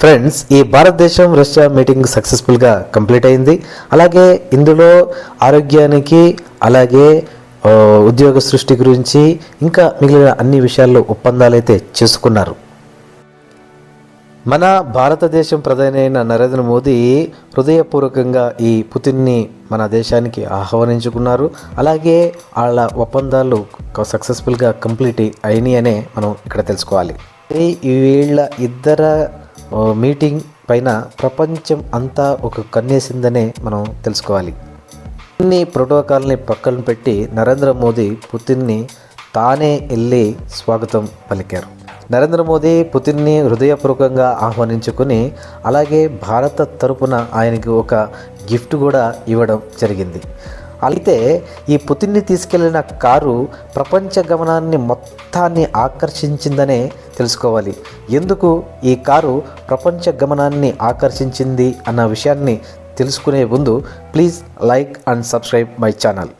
Friends ఈ భారతదేశం Russia meeting సక్సెస్ఫుల్గా కంప్లీట్ అయింది. అలాగే ఇందులో ఆరోగ్యానికి అలాగే ఉద్యోగ సృష్టి గురించి ఇంకా మిగిలిన అన్ని విషయాల్లో ఒప్పందాలు అయితే చేసుకున్నారు. మన భారతదేశం ప్రధాని అయిన నరేంద్ర మోదీ హృదయపూర్వకంగా ఈ పుతిన్ని మన దేశానికి ఆహ్వానించుకున్నారు. అలాగే వాళ్ళ ఒప్పందాలు సక్సెస్ఫుల్గా కంప్లీట్ అయినాయి అనే మనం ఇక్కడ తెలుసుకోవాలి. వీళ్ళ ఇద్దర మీటింగ్ పైన ప్రపంచం అంతా ఒక కన్నేసిందనే మనం తెలుసుకోవాలి. అన్ని ప్రోటోకాల్ని పక్కన పెట్టి నరేంద్ర మోదీ పుతిన్ని తానే వెళ్ళి స్వాగతం పలికారు. నరేంద్ర మోదీ పుతిన్ని హృదయపూర్వకంగా ఆహ్వానించుకుని అలాగే భారత తరపున ఆయనకి ఒక గిఫ్ట్ కూడా ఇవ్వడం జరిగింది. అయితే ఈ పుతిన్ని తీసుకెళ్ళిన కారు ప్రపంచ గమనాన్ని మొత్తాన్ని ఆకర్షించిందనే తెలుసుకోవాలి. ఎందుకు ఈ కారు ప్రపంచ గమనాన్ని ఆకర్షించింది అన్న విషయాన్ని తెలుసుకునే ముందు please like and subscribe my channel.